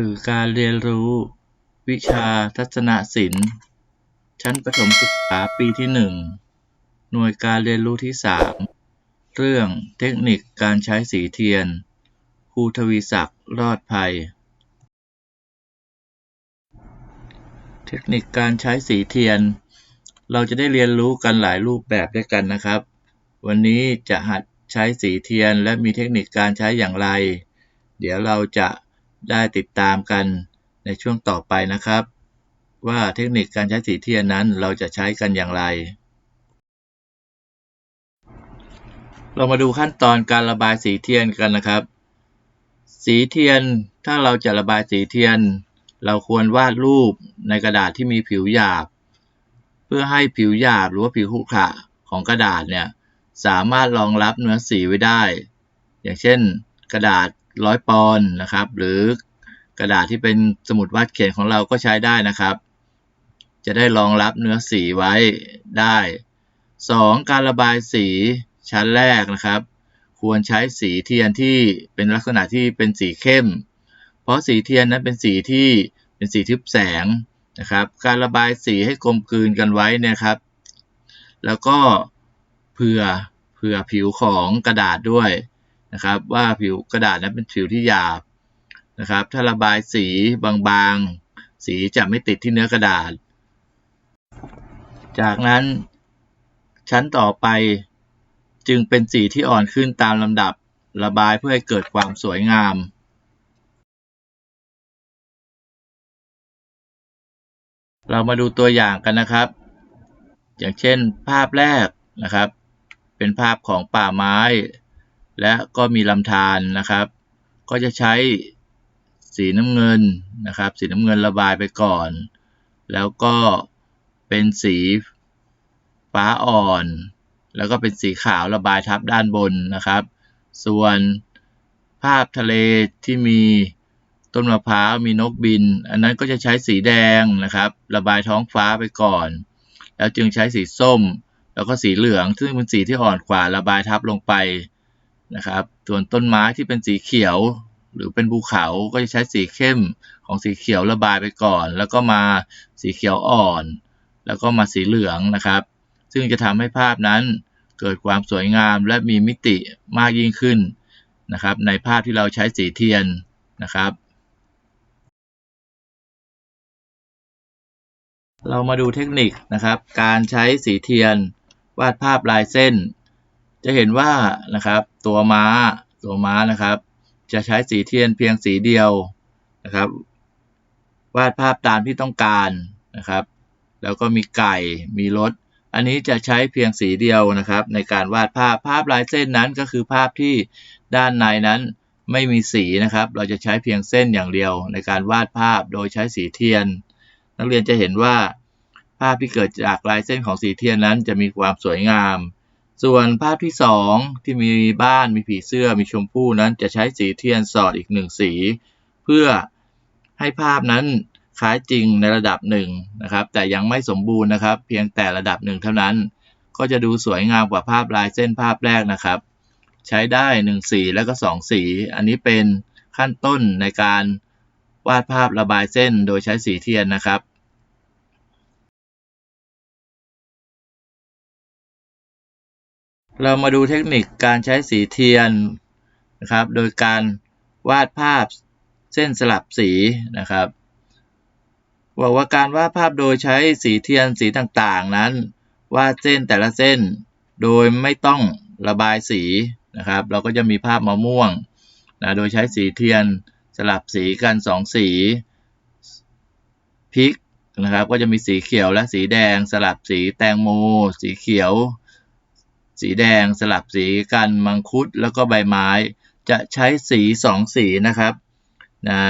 สื่อการเรียนรู้ วิชาทัศนศิลป์ ชั้นประถมศึกษาปีที่หนึ่งหน่วยการเรียนรู้ที่สามเรื่องเทคนิคการใช้สีเทียน ครูทวีศักดิ์รอดภัย เทคนิคการใช้สีเทียน เราจะได้เรียนรู้กันหลายรูปแบบด้วยกันนะครับ วันนี้จะหัดใช้สีเทียนและมีเทคนิคการใช้อย่างไร เดี๋ยวเราจะ ได้ติดตามกันในช่วงต่อไปนะครับ ว่าเทคนิคการใช้สีเทียนนั้นเราจะใช้กันอย่างไร เรามาดูขั้นตอนการระบายสีเทียนกันนะครับ สีเทียนถ้าเราจะระบายสีเทียน เราควรวาดรูปในกระดาษที่มีผิวหยาบ เพื่อให้ผิวหยาบหรือว่าผิวขรุขระของกระดาษเนี่ยสามารถรองรับเนื้อสีไว้ได้ อย่างเช่น กระดาษ ร้อยปอนด์นะครับ หรือกระดาษที่เป็นสมุดวาดเขียนของเราก็ใช้ได้นะครับ จะได้รองรับเนื้อสีไว้ได้ 2. การระบายสีชั้นแรกนะครับ ควรใช้สีเทียนที่เป็นลักษณะที่เป็นสีเข้ม เพราะสีเทียนนั้นเป็นสีที่เป็นสีทึบแสงนะครับ การระบายสีให้กลมกลืนกันไว้นะครับ แล้วก็เผื่อเผื่อผิวของกระดาษด้วย นะครับ ว่าผิวกระดาษนั้นเป็นผิวที่หยาบนะครับ ถ้าระบายสีบางๆ สีจะไม่ติดที่เนื้อกระดาษ จากนั้นชั้นต่อไปจึงเป็นสีที่อ่อนขึ้นตามลำดับระบายเพื่อให้เกิดความสวยงามเรามาดูตัวอย่างกันนะครับ อย่างเช่นภาพแรกนะครับ เป็นภาพของป่าไม้ และก็มีลำธารนะครับ ก็จะใช้สีน้ำเงินนะครับ สีน้ำเงินระบายไปก่อน แล้วก็เป็นสีฟ้าอ่อน แล้วก็เป็นสีขาวระบายทับด้านบนนะครับ ส่วนภาพทะเลที่มีต้นมะพร้าวมีนกบิน อันนั้นก็จะใช้สีแดงนะครับ ระบายท้องฟ้าไปก่อน แล้วจึงใช้สีส้ม แล้วก็สีเหลือง ซึ่งเป็นสีที่อ่อนกว่าระบายทับลงไป นะครับ ส่วนต้นไม้ที่เป็นสีเขียว หรือเป็นภูเขาก็จะใช้สีเข้มของสีเขียวระบายไปก่อน แล้วก็มาสีเขียวอ่อน แล้วก็มาสีเหลืองนะครับ ซึ่งจะทำให้ภาพนั้นเกิดความสวยงามและมีมิติมากยิ่งขึ้นนะครับ ในภาพที่เราใช้สีเทียนนะครับ เรามาดูเทคนิคนะครับ การใช้สีเทียนวาดภาพลายเส้น จะเห็นว่านะครับตัวม้าตัวม้านะครับ จะใช้สีเทียนเพียงสีเดียวนะครับ วาดภาพตามที่ต้องการนะครับ แล้วก็มีไก่มีรถ อันนี้จะใช้เพียงสีเดียวนะครับ ในการวาดภาพภาพลายเส้นนั้นก็คือภาพที่ด้านในนั้นไม่มีสีนะครับ เราจะใช้เพียงเส้นอย่างเดียว ในการวาดภาพโดยใช้สีเทียน นักเรียนจะเห็นว่าภาพที่เกิดจากลายเส้นของสีเทียนนั้นจะมีความสวยงาม ส่วนภาพที่สองที่มีบ้านมีผีเสื้อมีชมพู่นั้นจะใช้สีเทียนสอดอีกหนึ่งสี เพื่อให้ภาพนั้นคล้ายจริงในระดับหนึ่งนะครับ แต่ยังไม่สมบูรณ์นะครับ เพียงแต่ระดับหนึ่งเท่านั้น ก็จะดูสวยงามกว่าภาพลายเส้นภาพแรกนะครับ ใช้ได้ 1 สีแล้วก็ 2 สี อันนี้เป็นขั้นต้นในการวาดภาพระบายเส้นโดยใช้สีเทียนนะครับ เรามาดูเทคนิคการใช้สีเทียนนะครับ โดยการวาดภาพเส้นสลับสีนะครับบอกว่าการวาดภาพโดยใช้สีเทียนสีต่างๆนั้น วาดเส้นแต่ละเส้น โดยไม่ต้องระบายสีนะครับ เราก็จะมีภาพมะม่วงนะโดยใช้สีเทียนสลับสีกันสองสีพริกนะครับ ก็จะมีสีเขียวและสีแดงสลับสีแตงโม สีเขียว สีแดงสลับสีกันมังคุดแล้วก็ใบไม้ จะใช้สีสองสีนะครับนะ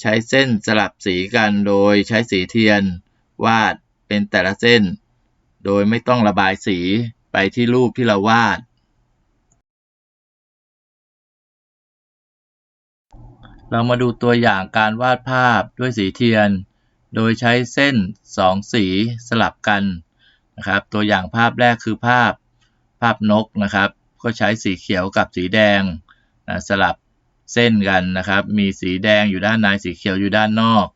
ใช้เส้นสลับสีกันโดยใช้สีเทียน วาดเป็นแต่ละเส้น โดยไม่ต้องระบายสีไปที่รูปที่เราวาด เรามาดูตัวอย่างการวาดภาพด้วยสีเทียน โดยใช้เส้นสองสีสลับกันนะครับ ตัวอย่างภาพแรกคือภาพ ภาพนกนะครับ ก็ใช้สีเขียวกับสีแดงนะสลับเส้นกันนะครับ มีสีแดงอยู่ด้านในสีเขียวอยู่ด้านนอก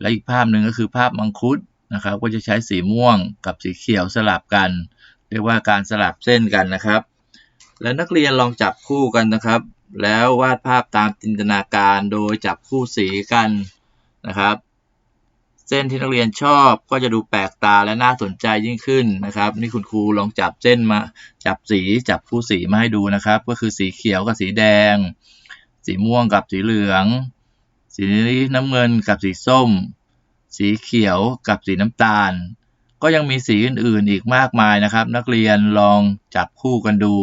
และอีกภาพหนึ่งก็คือภาพมังคุดนะครับ ก็จะใช้สีม่วงกับสีเขียวสลับกัน เรียกว่าการสลับเส้นกันนะครับ และนักเรียนลองจับคู่กันนะครับ แล้ววาดภาพตามจินตนาการโดยจับคู่สีกันนะครับ เส้นที่นักเรียนชอบก็จะดูแปลกตาและน่าสนใจยิ่งขึ้นนะครับ นี่คุณครูลองจับเส้นมาจับสีจับคู่สีมาให้ดูนะครับ ก็คือสีเขียวกับสีแดง สีม่วงกับสีเหลือง สีน้ำเงินกับสีส้ม สีเขียวกับสีน้ำตาล ก็ยังมีสีอื่นๆอีกมากมายนะครับ นักเรียนลองจับคู่กันดู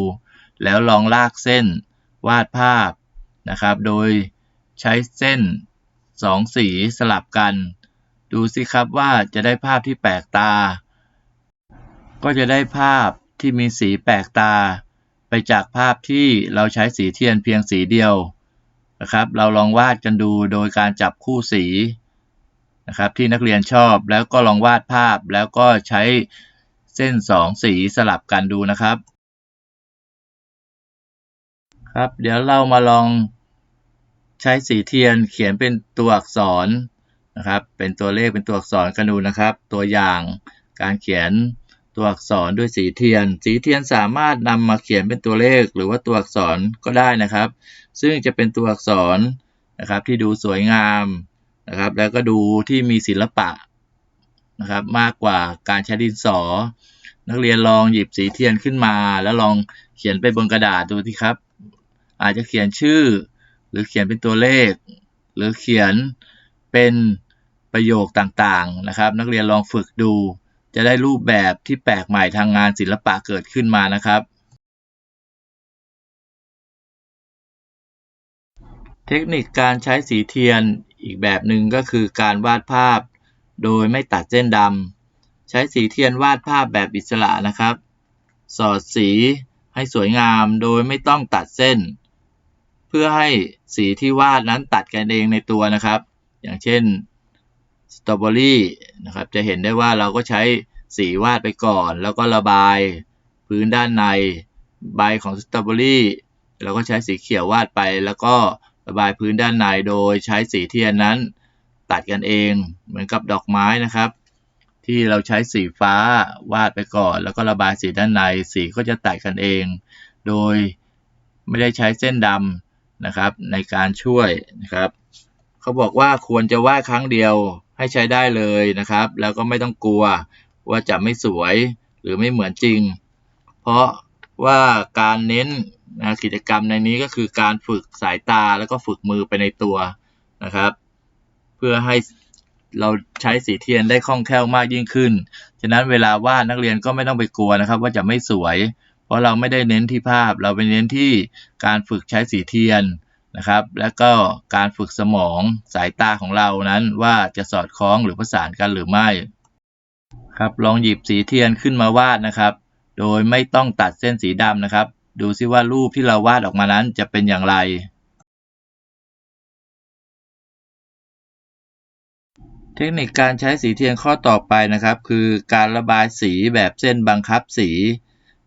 แล้วลองลากเส้นวาดภาพนะครับ โดยใช้เส้นสองสีสลับกัน ดูสิครับว่าจะได้ภาพที่แปลกตา ก็จะได้ภาพที่มีสีแปลกตา ไปจากภาพที่เราใช้สีเทียนเพียงสีเดียวนะครับ เราลองวาดกันดูโดยการจับคู่สีนะครับที่นักเรียนชอบแล้วก็ลองวาดภาพแล้วก็ใช้เส้นสองสีสลับกันดูนะครับ ครับ เดี๋ยวเรามาลองใช้สีเทียนเขียนเป็นตัวอักษร นะครับ เป็นตัวเลขเป็นตัวอักษรกันดูนะครับ ตัวอย่างการเขียนตัวอักษรด้วยสีเทียน สีเทียนสามารถนำมาเขียนเป็นตัวเลขหรือว่าตัวอักษรก็ได้นะครับ ซึ่งจะเป็นตัวอักษรนะครับที่ดูสวยงามนะครับ แล้วก็ดูที่มีศิลปะนะครับ มากกว่าการใช้ดินสอ นักเรียนลองหยิบสีเทียนขึ้นมา แล้วลองเขียนไปบนกระดาษดูที่ครับ อาจจะเขียนชื่อ หรือเขียนเป็นตัวเลข หรือเขียนเป็น ประโยคต่างๆนะครับ นักเรียนลองฝึกดู จะได้รูปแบบที่แปลกใหม่ทางงานศิลปะเกิดขึ้นมานะครับ เทคนิคการใช้สีเทียนอีกแบบหนึ่งก็คือการวาดภาพ โดยไม่ตัดเส้นดำใช้สีเทียนวาดภาพแบบอิสระนะครับ สอดสีให้สวยงามโดยไม่ต้องตัดเส้น เพื่อให้สีที่วาดนั้นตัดกันเองในตัวนะครับ อย่างเช่น ตรอเบอรี่นะครับจะเห็นได้ว่าเราก็ใช้สีวาดไปก่อน แล้วก็ระบายพื้นด้านในใบของสตรอเบอรี่เราก็ใช้สีเขียววาดไป แล้วก็ระบายพื้นด้านในโดยใช้สีเทียนนั้น ตัดกันเองเหมือนกับดอกไม้นะครับ ที่เราใช้สีฟ้าวาดไปก่อน แล้วก็ระบายสีด้านในสีก็จะตัดกันเอง โดยไม่ได้ใช้เส้นดำนะครับในการช่วยนะครับ เขาบอกว่าควรจะวาดครั้งเดียว ให้ใช้ได้เลยนะครับ แล้วก็ไม่ต้องกลัวว่าจะไม่สวยหรือไม่เหมือนจริง เพราะว่าการเน้นนะกิจกรรมในนี้ก็คือการฝึกสายตาแล้วก็ฝึกมือไปในตัวนะครับ เพื่อให้เราใช้สีเทียนได้คล่องแคล่วมากยิ่งขึ้น ฉะนั้นเวลาวาดนักเรียนก็ไม่ต้องไปกลัวนะครับ ว่าจะไม่สวย เพราะเราไม่ได้เน้นที่ภาพ เราไปเน้นที่การฝึกใช้สีเทียน นะครับ แล้วก็การฝึกสมองสายตาของเรานั้นว่าจะสอดคล้องหรือประสานกันหรือไม่ครับลองหยิบสีเทียนขึ้นมาวาดนะครับ โดยไม่ต้องตัดเส้นสีดำนะครับ ดูซิว่ารูปที่เราวาดออกมานั้นจะเป็นอย่างไร เทคนิคการใช้สีเทียนข้อต่อไปนะครับ คือการระบายสีแบบเส้นบังคับสี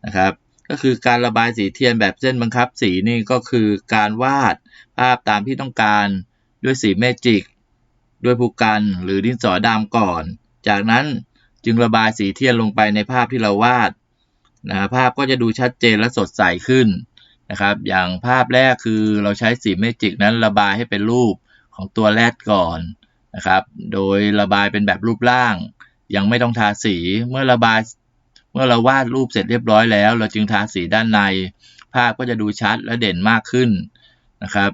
นะครับ ก็คือการระบายสีเทียนแบบเส้นบังคับสีนี่ก็คือการวาดภาพตามที่ต้องการด้วยสีเมจิก ด้วยผูกันหรือดินสอดำก่อน จากนั้นจึงระบายสีเทียนลงไปในภาพที่เราวาดนะภาพก็จะดูชัดเจนและสดใสขึ้นนะครับ อย่างภาพแรกคือเราใช้สีเมจิกนั้นระบายให้เป็นรูปของตัวแรดก่อนนะครับ โดยระบายเป็นแบบรูปร่าง ยังไม่ต้องทาสี เมื่อระบาย มื่อเราวาดรูปเสร็จเรียบร้อยแล้ว เราจึงทาสีด้านใน ภาพก็จะดูชัดและเด่นมากขึ้นนะครับ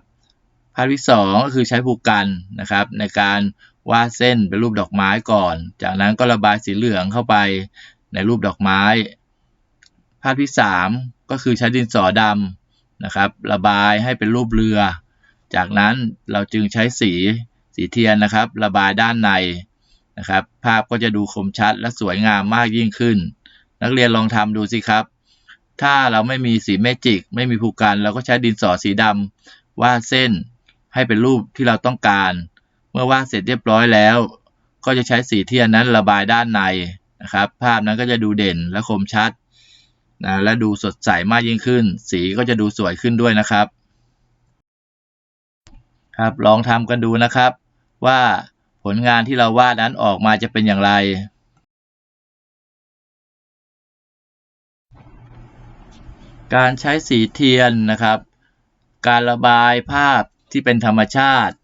ภาพที่2ก็คือใช้ผูกกันนะครับในการวาดเส้นเป็นรูปดอกไม้ก่อน จากนั้นก็ระบายสีเหลืองเข้าไปในรูปดอกไม้ ภาพที่ 3 ก็คือใช้ดินสอดำนะครับ ระบายให้เป็นรูปเรือ จากนั้นเราจึงใช้สีสีเทียนนะครับ ระบายด้านในนะครับ ภาพก็จะดูคมชัดและสวยงามมากยิ่งขึ้น นักเรียนลองทำดูสิครับ ถ้าเราไม่มีสีเมจิก ไม่มีผูกกันเราก็ใช้ดินสอสีดำวาดเส้นให้เป็นรูปที่เราต้องการ เมื่อวาดเสร็จเรียบร้อยแล้ว ก็จะใช้สีเทียนนั้นระบายด้านในนะครับ ภาพนั้นก็จะดูเด่นและคมชัดนะและดูสดใสมากยิ่งขึ้น สีก็จะดูสวยขึ้นด้วยนะครับ ครับลองทำกันดูนะครับ ว่าผลงานที่เราวาดนั้นออกมาจะเป็นอย่างไร การใช้สีเทียนนะครับ การระบายภาพที่เป็นธรรมชาติ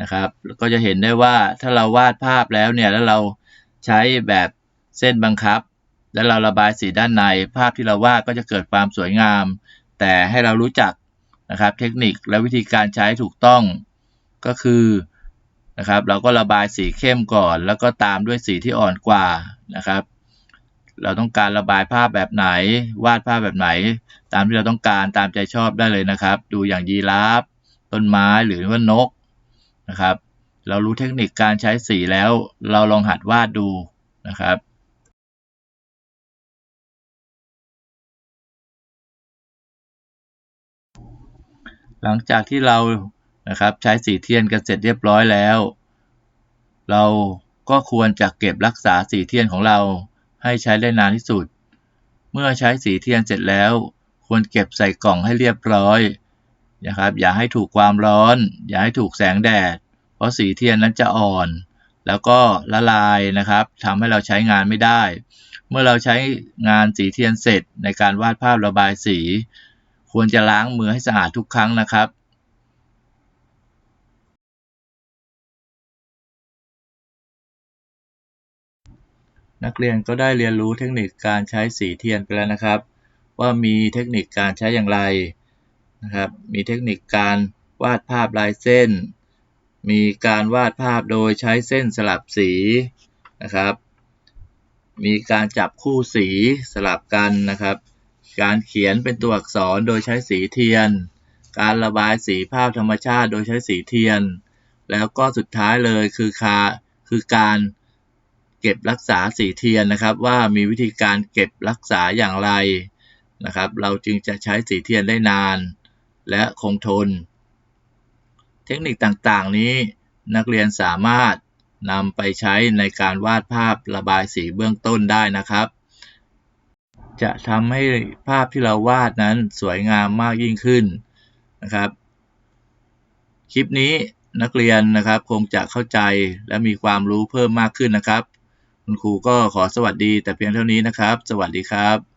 นะครับ ก็จะเห็นได้ว่าถ้าเราวาดภาพแล้วเนี่ยแล้วเราใช้แบบเส้นบังคับ แล้วเราระบายสีด้านใน ภาพที่เราวาดก็จะเกิดความสวยงาม แต่ให้เรารู้จักนะครับเทคนิคและวิธีการใช้ถูกต้องก็คือนะครับ เราก็ระบายสีเข้มก่อน แล้วก็ตามด้วยสีที่อ่อนกว่านะครับ เราต้องการระบายภาพแบบไหน วาดภาพแบบไหน ตามที่เราต้องการตามใจชอบได้เลยนะครับ ดูอย่างยีราฟต้นไม้หรือว่านกนะครับ เรารู้เทคนิคการใช้สีแล้ว เราลองหัดวาดดูนะครับหลังจากที่เรานะครับใช้สีเทียนกันเสร็จเรียบร้อยแล้ว เราก็ควรจะเก็บรักษาสีเทียนของเรา ให้ใช้ได้นานที่สุด เมื่อใช้สีเทียนเสร็จแล้ว ควรเก็บใส่กล่องให้เรียบร้อยนะครับ อย่าให้ถูกความร้อน อย่าให้ถูกแสงแดด เพราะสีเทียนนั้นจะอ่อน แล้วก็ละลายนะครับทำให้เราใช้งานไม่ได้ เมื่อเราใช้งานสีเทียนเสร็จในการวาดภาพระบายสี ควรจะล้างมือให้สะอาดทุกครั้งนะครับ นักเรียนก็ได้เรียนรู้เทคนิคการใช้สีเทียนไปแล้วนะครับ ว่ามีเทคนิคการใช้อย่างไรนะครับ มีเทคนิคการวาดภาพลายเส้น มีการวาดภาพโดยใช้เส้นสลับสีนะครับ มีการจับคู่สีสลับกันนะครับ การเขียนเป็นตัวอักษรโดยใช้สีเทียน การระบายสีภาพธรรมชาติโดยใช้สีเทียน แล้วก็สุดท้ายเลยคือคาคือการ เก็บรักษาสีเทียนนะครับ ว่ามีวิธีการเก็บรักษาอย่างไรนะครับ เราจึงจะใช้สีเทียนได้นาน และคงทน เทคนิคต่างๆ นี้นักเรียนสามารถนำไปใช้ในการวาดภาพระบายสีเบื้องต้นได้นะครับ จะทำให้ภาพที่เราวาดนั้นสวยงามมากยิ่งขึ้นนะครับ คลิปนี้นักเรียนนะครับคงจะเข้าใจและมีความรู้เพิ่มมากขึ้นนะครับ คุณครูก็ขอสวัสดีแต่เพียงเท่านี้นะครับ สวัสดีครับ